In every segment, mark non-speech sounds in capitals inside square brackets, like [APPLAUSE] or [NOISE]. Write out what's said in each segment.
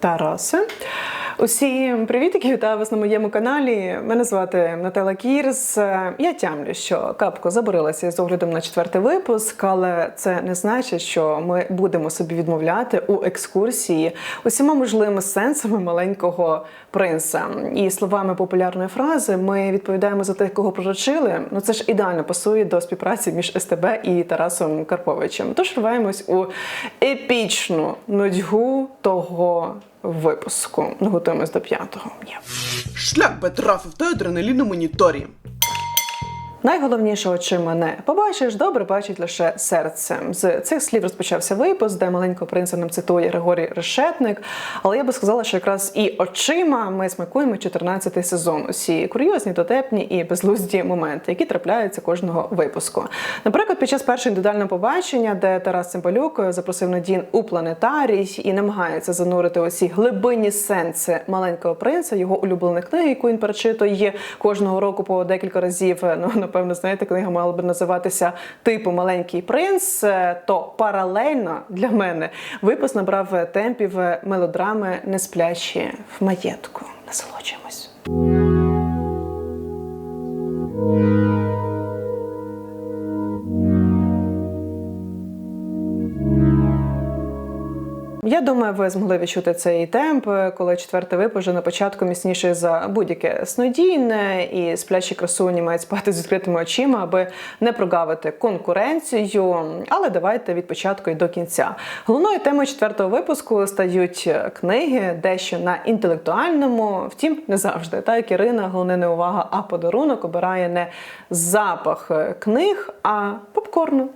Тарасе. Усім привітки, вітаю вас на моєму каналі. Мене звати Наталя Кірс. Я тямлю, що капко заборилася з оглядом на четвертий випуск, але це не значить, що ми будемо собі відмовляти у екскурсії усіма можливими сенсами маленького принца. І словами популярної фрази ми відповідаємо за тих, кого пророчили. Ну це ж ідеально пасує до співпраці між СТБ і Тарасом Карповичем. Тож рваємось у епічну нудьгу того випуску. Готуємось до п'ятого. Шлях би трафив той адреналін на моніторі. Найголовніше, очима не побачиш, добре бачить лише серце. З цих слів розпочався випуск, де маленького принца нам цитує Григорій Решетник. Але я би сказала, що якраз і очима ми смакуємо 14-й сезон. Усі курйозні, дотепні і безглузді моменти, які трапляються кожного випуску. Наприклад, під час першого індивідуального побачення, де Тарас Цимбалюк запросив Надін у планетарій і намагається занурити усі глибинні сенси маленького принца, його улюбленої книги, яку він перечитує кожного року по декілька разів. Ну напевно, знаєте, книга мала би називатися типу Маленький принц. е, То паралельно для мене випуск набрав темпів мелодрами не сплячі в маєтку. Насолоджуємось. Думаю, ви змогли відчути цей темп, коли четвертий випуск вже на початку міцніше за будь-яке снодійне, і сплячі красуні мають спати з відкритими очима, аби не прогавити конкуренцію. Але давайте від початку і до кінця. Головною темою четвертого випуску стають книги, дещо на інтелектуальному, втім, не завжди. Так, Ірина, головне не увага, а подарунок обирає не запах книг, а попкорну.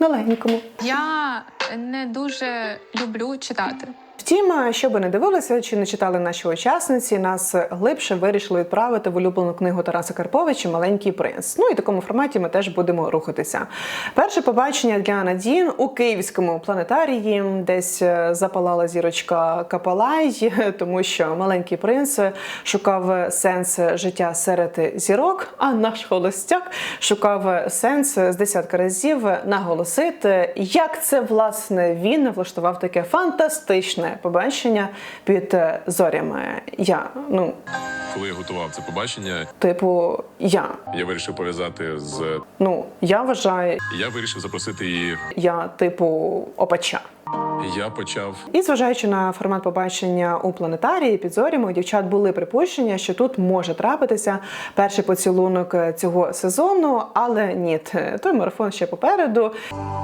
На легенькому. Я не дуже люблю читати. Втім, що би не дивилися чи не читали наші учасниці, нас глибше вирішили відправити в улюблену книгу Тараса Карповича Маленький принц. Ну і в такому форматі ми теж будемо рухатися. Перше побачення для Надін у київському планетарії, десь е, запалала зірочка Капалай, [LAUGHS] тому що маленький принц шукав сенс життя серед зірок, а наш холостяк шукав сенс з десятка разів наголосити, як це власне він влаштував таке фантастичне побачення під е, зорями. Я, ну, Коли я готував це побачення, типу, я. я вирішив пов'язати з. Ну, я вважаю, Я вирішив запросити її. я типу опача. Я почав І зважаючи на формат побачення у планетарії під зорями, у дівчат були припущення, що тут може трапитися перший поцілунок цього сезону, але ні, той марафон ще попереду.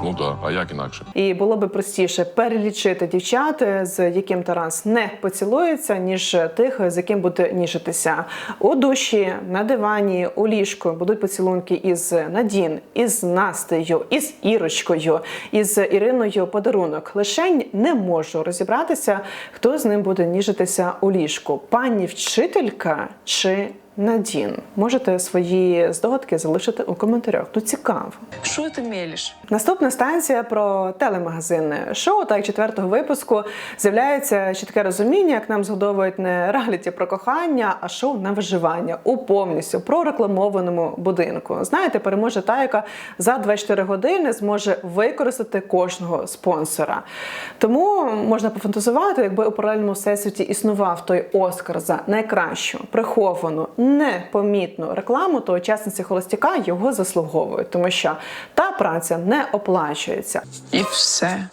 ну да, а як інакше? І було би простіше перелічити дівчат, з яким Тарас не поцілується, ніж тих, з яким буде ніжитися у душі, на дивані, у ліжку будуть поцілунки із Надін, із Настею, із Ірочкою, із Іриною подарунок. Лишень не можу розібратися, хто з ним буде ніжитися у ліжку. Пані вчителька чи Надін? Можете свої здогадки залишити у коментарях. Ну цікаво. Що ти мелиш? Наступна станція про телемагазин шоу. Так, четвертого випуску з'являється чітке розуміння, як нам згодовують не реаліті про кохання, а шоу на виживання у повністю прорекламованому будинку. Знаєте, переможе та, яка за 24 години зможе використати кожного спонсора. Тому можна пофантазувати, якби у паралельному всесвіті існував той Оскар за найкращу приховану, непомітну рекламу, то учасниці холостяка його заслуговують, тому що та праця не оплачується. І все.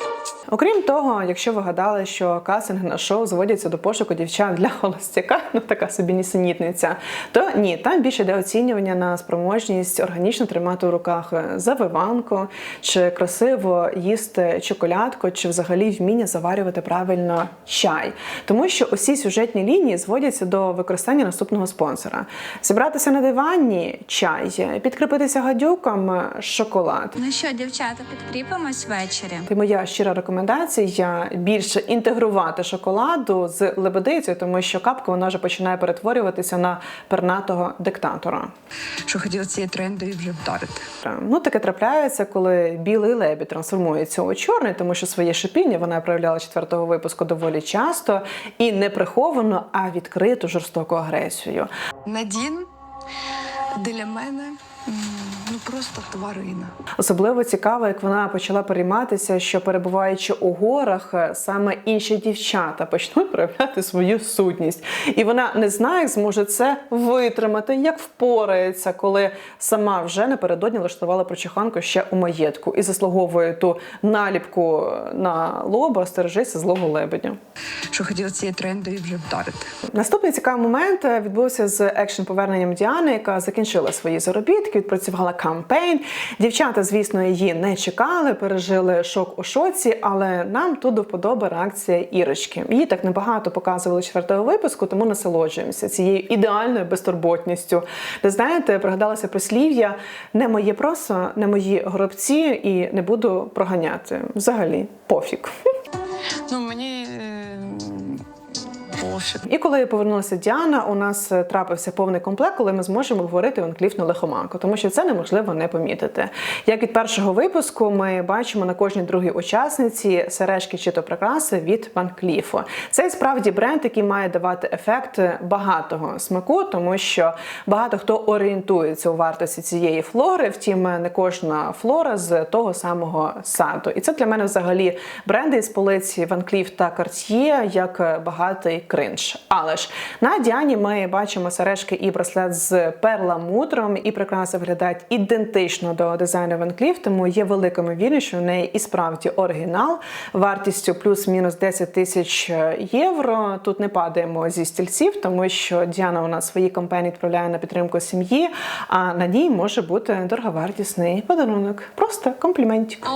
Окрім того, якщо ви гадали, що кастинги на шоу зводяться до пошуку дівчат для холостяка, [LAUGHS] ну така собі нісенітниця, то ні, там більше йде оцінювання на спроможність органічно тримати у руках завиванку, чи красиво їсти чоколядку, чи взагалі вміння заварювати правильно чай. Тому що усі сюжетні лінії зводяться до використання наступного спонсора: зібратися на дивані чай, підкріпитися гадюком шоколад. Ну що, дівчата, підкріпимось ввечері. Ти моя щира рекомендація більше інтегрувати шоколаду з лебедицею, тому що капка вона вже починає перетворюватися на пернатого диктатора. Що хотіла цієї трендові вже вдарити. Ну таке трапляється, коли білий лебідь трансформується у чорний, тому що своє шипіння вона проявляла четвертого випуску доволі часто і не приховано, а відкриту жорстоку агресію. Надін для мене ну, просто тварина. Особливо цікаво, як вона почала перейматися, що перебуваючи у горах, е, саме інші дівчата почнуть проявляти свою сутність, і вона не знає, як зможе це витримати, як впорається, коли сама вже напередодні влаштувала прочуханку ще у маєтку і заслуговує ту наліпку на лоба стережися злого лебедя. Що хотіла цією трендою вже вдарити. Наступний цікавий момент е, відбувся з екшн поверненням Діани, яка закінчила свої заробітки, відпрацювала кампейн. Дівчата, звісно, її не чекали, пережили шок у шоці, але нам тут до вподоби реакція Ірочки. Її так небагато показували четвертого випуску, тому насолоджуємося цією ідеальною безтурботністю. Де знаєте, пригадалося прислів'я не моє просо, не мої горобці, і не буду проганяти. Взагалі, пофіг. Ну мені пофіг. І коли повернулася Діана, у нас е, трапився повний комплект, коли ми зможемо говорити Ванкліфну лихоманку, тому що це неможливо не помітити. Як від першого випуску, ми бачимо на кожній другій учасниці сережки чи то прикраси від Ван Кліфу. Це справді бренд, який має давати ефект багатого смаку, тому що багато хто орієнтується у вартості цієї флори. Втім, не кожна флора з того самого саду. І це для мене взагалі бренди із полиці Van Cleef та Cartier як багатий кринж. Але ж на Діані ми бачимо сережки і браслет з перламутром, і прикраси виглядають ідентично до дизайну Van Cleef, тому є велика ймовірність, що в неї і справді оригінал вартістю плюс-мінус 10 тисяч євро. Тут не падаємо зі стільців, тому що Діана у нас свої компанії відправляє на підтримку сім'ї, а на ній може бути дороговартісний подарунок. Просто компліментик.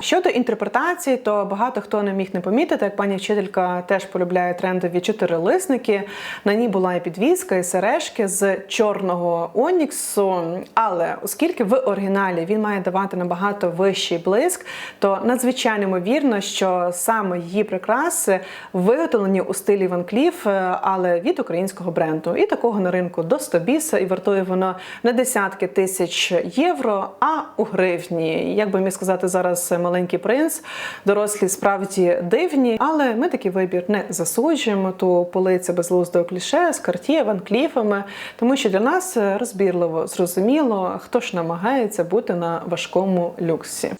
Щодо інтерпретації, то багато хто не міг не помітити, як пані вчителька теж полюбляє трендові чотирилисники. На ній була і підвіска, і сережки з чорного оніксу. Але оскільки в оригіналі він має давати набагато вищий блиск, то надзвичайно ймовірно, що саме її прикраси виготовлені у стилі Ван Кліф, але від українського бренду. І такого на ринку до 100 біса, і вартує воно не десятки тисяч євро, а у гривні. Як би міг сказати зараз маленький принц, дорослі справді дивні, але ми такий вибір не засуджуємо. То полиця безглуздого кліше з Cartier, Ван Кліфами, тому що для нас розбірливо зрозуміло, хто ж намагається бути на важкому люксі.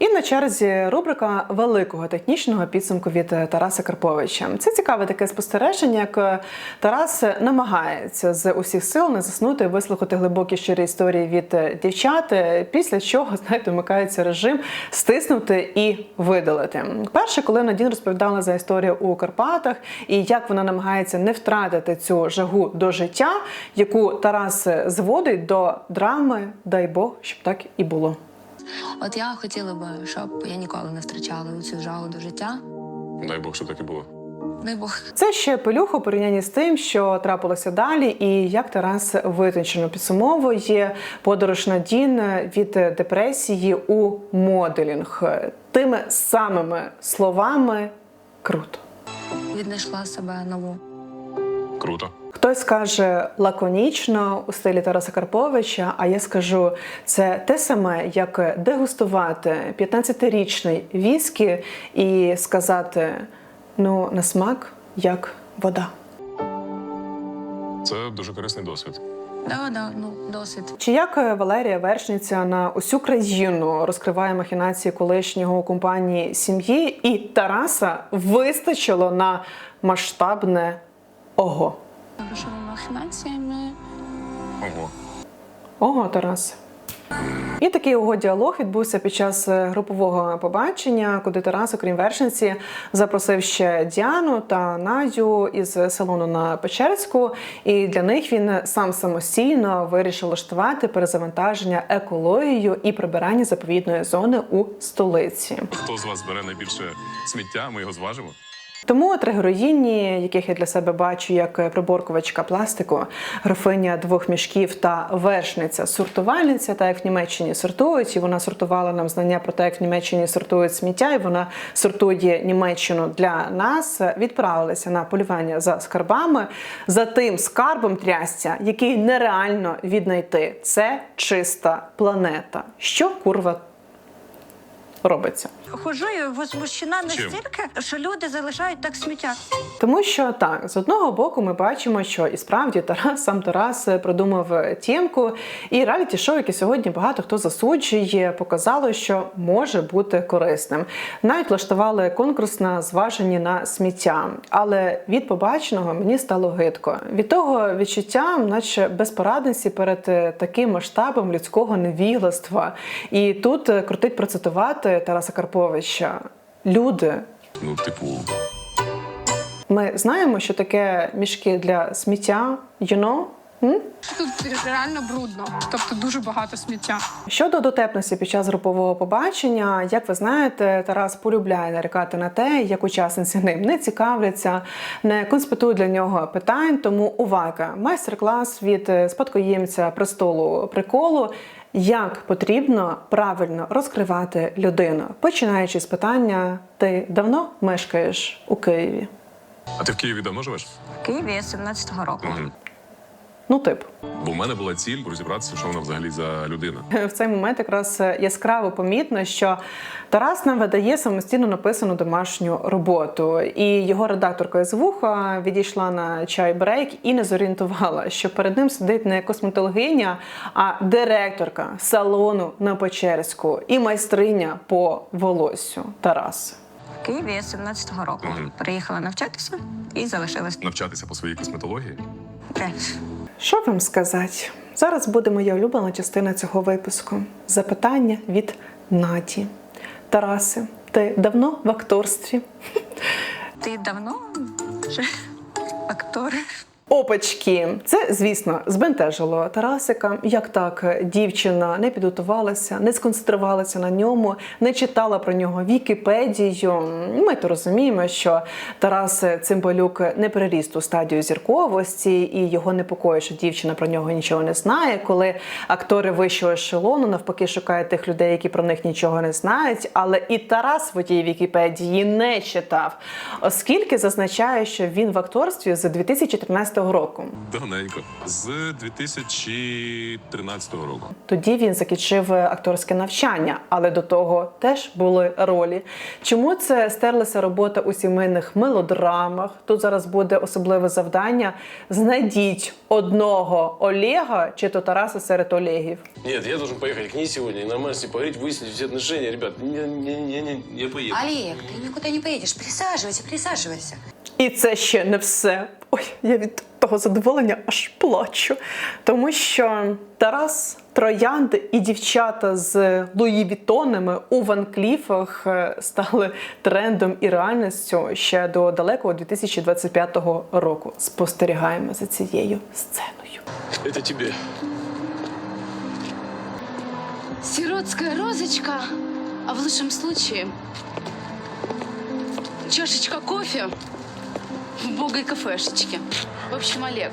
І на черзі рубрика великого технічного підсумку від Тараса Карповича. Це цікаве таке спостереження, як Тарас намагається з усіх сил не заснути, вислухати глибокі щирі історії від дівчат, після чого [LAUGHS] знаєте, вмикається режим стиснути і видалити. Перше, коли Надін розповідала за історію у Карпатах і як вона намагається не втратити цю жагу до життя, яку Тарас зводить до драми, дай Бог, щоб так і було. От я хотіла би, щоб я ніколи не втрачала цю жагу до життя. Дай Бог, щоб так і було. Дай Бог. Це ще пелюха у порівнянні з тим, що трапилося далі, і як Тарас витончено підсумовує подорож Надін від депресії у моделінг тими самими словами круто. Віднайшла себе нову. Круто. Хтось каже лаконічно у стилі Тараса Карповича, а я скажу це те саме, як дегустувати 15-річний віскі і сказати: ну, на смак як вода. Це дуже корисний досвід. Да, да, ну, досвід. Чи як Валерія Вершниця на усю країну розкриває махінації колишнього компанії сім'ї, і Тараса вистачило на масштабне ого. Грошовими махінаціями. Ого. Ого, Тарас. І такий його діалог відбувся під час е, групового побачення, куди Тарас, окрім вершниці, запросив ще Діану та Надю із салону на Печерську. І для них він сам самостійно вирішив влаштувати перезавантаження екологією і прибирання заповідної зони у столиці. Хто з вас бере найбільше сміття, ми його зважимо. Тому три героїні, яких я для себе бачу як приборкувачка пластику, графиня двох мішків та вершниця сортувальниця, та як в Німеччині сортують, і вона сортувала нам знання про те, як в Німеччині сортують сміття, і вона сортує Німеччину для нас. Відправилися на полювання за скарбами, за тим скарбом трясця, який нереально віднайти. Це чиста планета. Що курва робиться? Хожу і возмущена настільки, що люди залишають так сміття. Тому що так, з одного боку, ми бачимо, що і справді Тарас сам Тарас е, придумав тємку, і реаліті шоу, яке сьогодні багато хто засуджує, показало, що може бути корисним. Навіть влаштували конкурс на зважені на сміття. Але від побаченого мені стало гидко. Від того відчуття, наче безпорадності перед е, таким масштабом людського невігластва. І тут е, крутить процитувати Тараса Карповича. Люди Ну, типу, ми знаємо, що таке мішки для сміття, you know? М? Тут реально брудно, тобто дуже багато сміття. Щодо дотепності під час групового побачення, як ви знаєте, Тарас полюбляє нарікати на те, як учасниці ним не цікавляться, не конспектують для нього питань. Тому увага! Майстер-клас від е, спадкоємця престолу приколу. Як потрібно правильно розкривати людину, починаючи з питання: ти давно мешкаєш у Києві? а ти в Києві давно живеш? В Києві я 17-го року. Угу. Ну, тип. Бо в мене була ціль розібратися, що вона взагалі за людина. В цей момент якраз яскраво помітно, що Тарас нам видає самостійно написану домашню роботу, і його редакторка з вуха відійшла на чай брейк і не зорієнтувала, що перед ним сидить не косметологиня, а директорка салону на Печерську і майстриня по волоссю Тарас. В Києві я 17-го року. Мгм. Приїхала навчатися і залишилась. Навчатися по своїй косметології. Де? Що вам сказати? Зараз буде моя улюблена частина цього випуску. Запитання від Наді. Тараси, ти давно в акторстві? Ти давно вже актор? Опачки, це звісно збентежило Тарасика. Як так дівчина не підготувалася, не сконцентрувалася на ньому, не читала про нього Вікіпедію. Ми то розуміємо, що Тарас Цимбалюк не переріс ту стадію зірковості, і його непокоїть, що дівчина про нього нічого не знає. Коли актори вищого ешелону навпаки шукають тих людей, які про них нічого не знають. Але і Тарас в тій Вікіпедії не читав, оскільки зазначає, що він в акторстві з 2014 року. Давненько. З 2013 року. Тоді він закінчив акторське навчання, але до того теж були ролі. Чому це стерлася робота у сімейних мелодрамах? Тут зараз буде особливе завдання: знайдіть одного Олега чи то Тараса серед Олегів. Нет, я должен поехать к ней сегодня и нормально поговорить, выяснить все отношения. Ребят, не, не, не, не, я поеду. Олег, ты никуда не поедешь. Присаживайся, присаживайся. І це ще не все. Ой, я від того задоволення аж плачу. Тому що Тарас, троянди і дівчата з Луї Вітонами у Ван Кліфах е, стали трендом і реальністю ще до далекого 2025 року. Спостерігаємо за цією сценою. Это тебе. Сиротская розочка, а в лучшем случае чашечка кофе убогой кафешечке. В общем, Олег,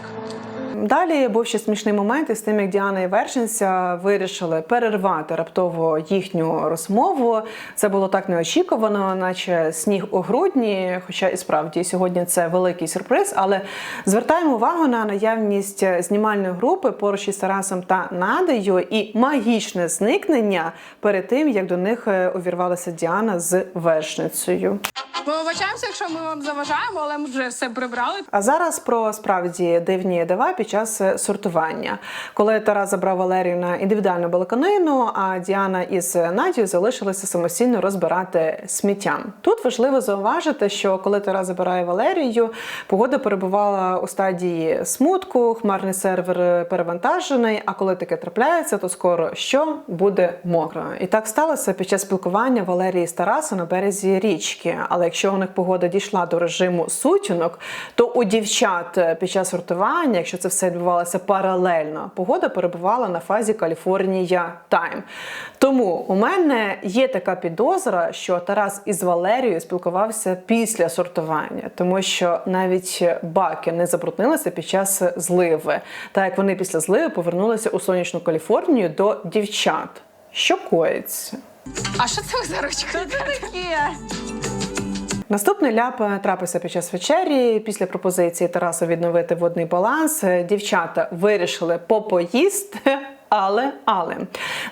Далі був ще смішний момент із тим, як Діана і Вершинця вирішили перервати раптово їхню розмову. Це було так неочікувано, наче сніг у грудні. Хоча і справді сьогодні це великий сюрприз. Але звертаємо увагу на наявність знімальної групи поруч із Тарасом та Надею і магічне зникнення перед тим, як до них е, увірвалася Діана з вершницею. Ми вибачаємося, якщо ми вам заважаємо, але ми вже все прибрали. А зараз про справді дивні дива під час е, сортування. Коли Тарас забрав Валерію на індивідуальну балаканину, а Діана із Надією залишилися самостійно розбирати сміття. Тут важливо зауважити, що коли Тарас забирає Валерію, погода перебувала у стадії смутку, хмарний сервер перевантажений. А коли таке трапляється, то скоро що буде мокро. І так сталося під час спілкування Валерії з Тарасом на березі річки. Але якщо у них погода дійшла до режиму сутінок, то у дівчат е, під час сортування, якщо це все відбувалося паралельно, погода перебувала на фазі Каліфорнія Тайм. Тому у мене є така підозра, що Тарас із Валерією спілкувався після сортування, тому що навіть баки не забруднилися під час зливи, так як вони після зливи повернулися у сонячну Каліфорнію до дівчат. Що коїться? А що це за ручка? Наступний ляп трапився під час вечері. Після пропозиції Тараса відновити водний баланс. е, Дівчата вирішили попоїсти. Але, але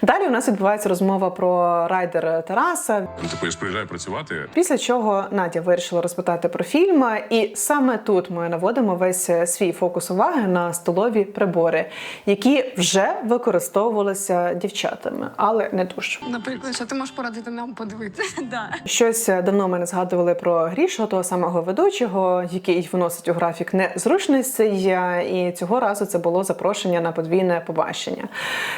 далі у нас відбувається розмова про райдер Тараса. Ну, Типу, я ж приїжджаю працювати. Після чого Надя вирішила розпитати про фільм, і саме тут ми наводимо весь свій фокус уваги на столові прибори, які вже використовувалися дівчатами, але не дуже. Наприклад, що ти можеш порадити нам подивитися? [LAUGHS] Щось давно мене згадували про Грішу, того самого ведучого, який вносить у графік незручностей. І цього разу це було запрошення на подвійне побачення,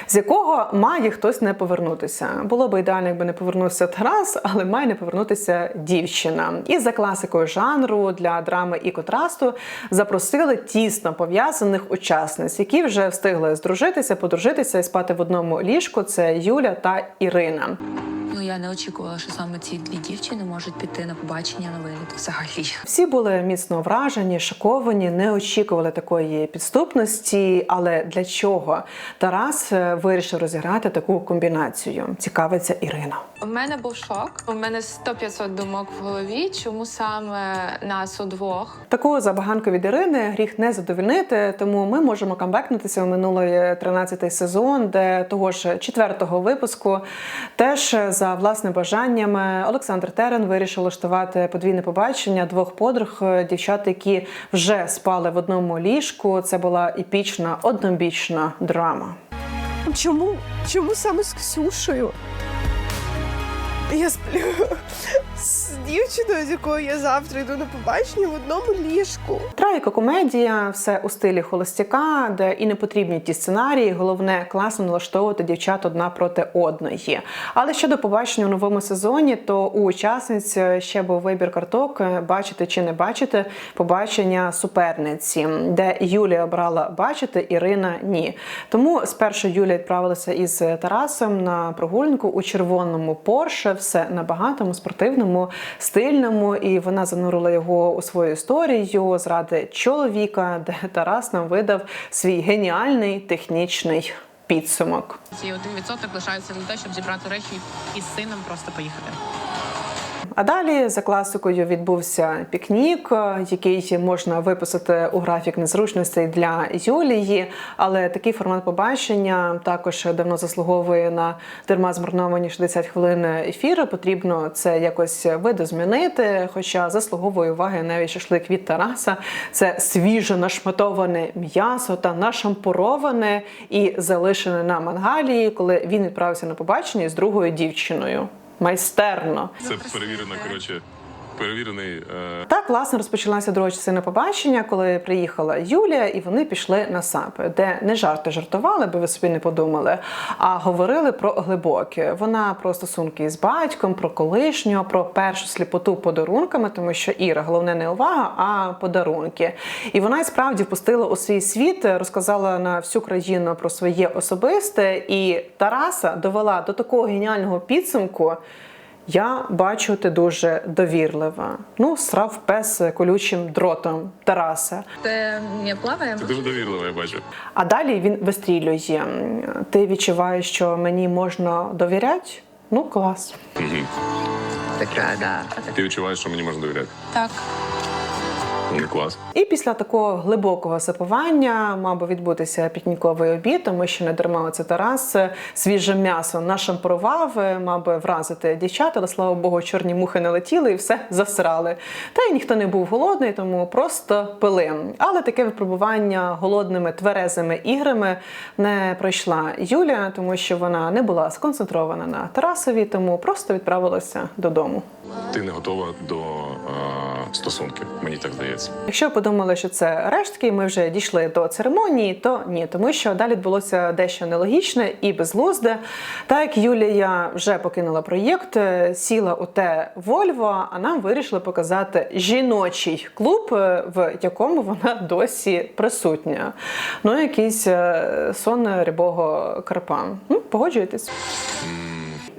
з якого має хтось не повернутися. Було би ідеально, якби не повернувся Тарас, але має не повернутися дівчина. І за класикою жанру для драми і контрасту запросили тісно пов'язаних учасниць, які вже встигли здружитися, подружитися і спати в одному ліжку. Це Юля та Ірина. Я не очікувала, що саме ці дві дівчини можуть піти на побачення на виліт взагалі. Всі були міцно вражені, шоковані, не очікували такої підступності. Але для чого Тарас е, вирішив розіграти таку комбінацію? Цікавиться Ірина. У мене був шок. У мене 100-500 думок в голові. Чому саме нас удвох? Таку забаганку від Ірини гріх не задовільнити, тому ми можемо камбекнутися у минулий 13-й сезон, де того ж четвертого випуску теж за власним бажанням Олександр Терен вирішив влаштувати подвійне побачення двох подруг дівчат, які вже спали в одному ліжку. Це була епічна однобічна драма. Чому? Чому саме з Ксюшею? Я сплю з дівчиною, з якою я завтра йду на побачення в одному ліжку. Трагіка комедія, все у стилі холостяка, де і не потрібні ті сценарії. Головне класно налаштовувати дівчат одна проти одної. Але щодо побачення у новому сезоні, то у учасниць ще був вибір карток бачити чи не бачити побачення суперниці, де Юлія обрала бачити, Ірина ні. Тому спершу Юлія відправилася із Тарасом на прогулянку у червоному Порше, все на багатому спортивному, стильному, і вона занурила його у свою історію зради чоловіка, де Тарас нам видав свій геніальний технічний підсумок. Ці один відсоток лишаються на те, щоб зібрати речі і з сином просто поїхати. А далі за класикою відбувся пікнік, е, який можна виписати у графік незручностей для Юлії. Але такий формат побачення також давно заслуговує на дарма змарновані 60 хвилин ефіру. Потрібно це якось видозмінити. Хоча заслуговує уваги навіть шашлик від Тараса. Це свіже нашматоване м'ясо та нашампуроване і залишене на мангалі, коли він відправився на побачення з другою дівчиною. Майстерно. Це перевірено, коротше, перевірений. Е... Так власне розпочалася друга частина побачення, коли приїхала Юлія, і вони пішли на сапи, де не жарти жартували, би ви собі не подумали, а говорили про глибоке. Вона про стосунки з батьком, про колишнього, про першу сліпоту подарунками, тому що Іра головне не увага, а подарунки. І вона і справді впустила у свій світ, розказала на всю країну про своє особисте, і Тараса довела до такого геніального підсумку. Я бачу, ти дуже довірлива. Ну, срав пес колючим дротом Тараса. Ти не плаває? Ти дуже довірлива, я бачу. А далі він вистрілює. Ти відчуваєш, що мені можна довіряти? Ну, клас. Угу. Така, да. Ти відчуваєш, що мені можна довіряти. Так. Ну, клас. І після такого глибокого сапування мав би відбутися пікніковий обід, тому що не дарма це Тарас свіже м'ясо нашампурував, мав би вразити дівчат, але слава Богу, чорні мухи не летіли і все засрали. Та й ніхто не був голодний, тому просто пили. Але таке випробування голодними тверезими іграми не пройшла Юля, тому що вона не була сконцентрована на Тарасові, тому просто відправилася додому. Ти не готова до стосунків, мені так здається. Якщо подумали, що це рештки, ми вже дійшли до церемонії, то ні, тому що далі відбулося дещо нелогічне і безглузде. Так як Юлія вже покинула проєкт, е, сіла у те Вольво, а нам вирішили показати жіночий клуб, е, в якому вона досі присутня. Ну, якийсь е, сон рябого карпа. Ну, погоджуєтесь?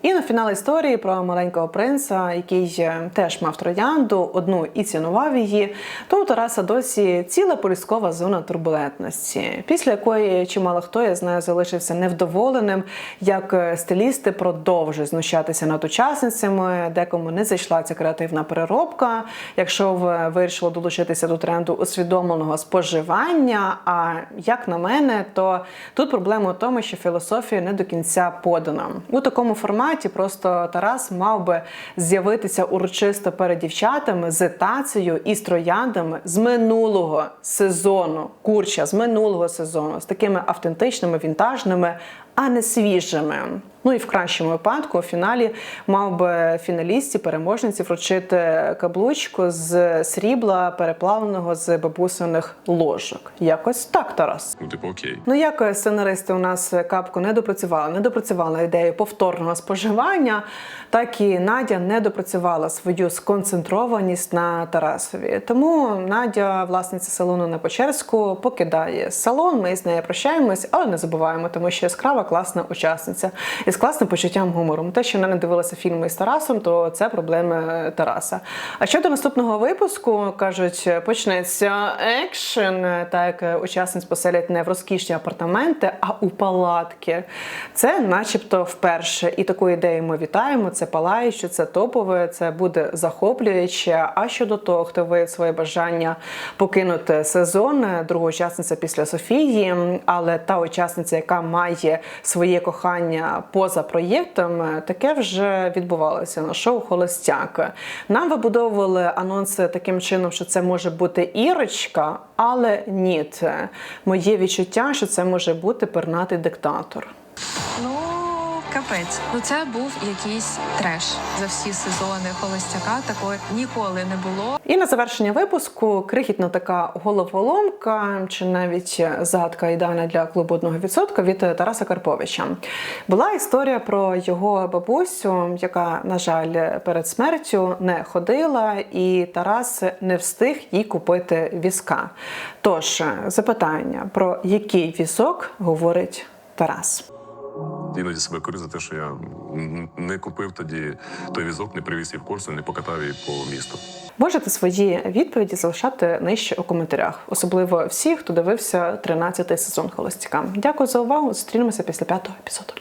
І на фінал історії про маленького принца, який е, теж мав троянду, одну і цінував її. То у Тараса досі ціла поліскова зона турбулентності, після якої чимало хто я знаю залишився невдоволеним, як е, стилісти продовжують знущатися над учасницями, декому не зайшла ця креативна переробка. Якщо ви вирішили долучитися до тренду усвідомленого споживання, а як на мене, то тут проблема у тому, що філософія не до кінця подана. У такому форматі просто Тарас мав би з'явитися урочисто перед дівчатами з тацею і з трояндами з минулого сезону. Курча з минулого сезону, з такими автентичними, вінтажними, а не свіжими. Ну і в кращому випадку у фіналі мав би фіналістці, переможниці вручити каблучку з срібла, переплавленого з бабусиних ложок. Якось так, Тарас. Ну, типу, окей. Ну як сценаристи у нас капку не допрацювали, не допрацювала ідею повторного споживання, так і Надя не допрацювала свою сконцентрованість на Тарасові. Тому Надя, власниця салону на Печерську, покидає салон. Ми з нею прощаємось, але не забуваємо, тому що яскрава класна учасниця із класним почуттям гумору. Те, що вона не дивилася фільми з Тарасом, то це проблеми Тараса. А щодо наступного випуску, кажуть, почнеться екшен, так учасниць поселять не в розкішні апартаменти, а у палатки. Це, начебто, вперше. І таку ідею ми вітаємо. Це палаюче, це топове, це буде захоплююче. А щодо того, хто виявив своє бажання покинути сезон, друга учасниця після Софії, але та учасниця, яка має своє кохання поза проєктом, таке вже відбувалося на шоу Холостяк. Нам вибудовували анонси таким чином, що це може бути Ірочка, але ні. Моє відчуття, що це може бути пернатий диктатор. Ну, капець. Ну це був якийсь треш за всі сезони холостяка. Такого ніколи не було. І на завершення випуску крихітна така головоломка, чи навіть загадка ідеальна для клубу одного відсотка від Тараса Карповича. Була історія про його бабусю, яка, на жаль, перед смертю не ходила, і Тарас не встиг їй купити візка. Тож запитання про який візок говорить Тарас. Іноді себе корю за те, що я не купив тоді той візок, не привіз її в Корсунь, не покатав її по місту. Можете свої відповіді залишати нижче у коментарях, особливо всі, хто дивився 13-й сезон Холостяка. Дякую за увагу. Зустрінемося після п'ятого епізоду.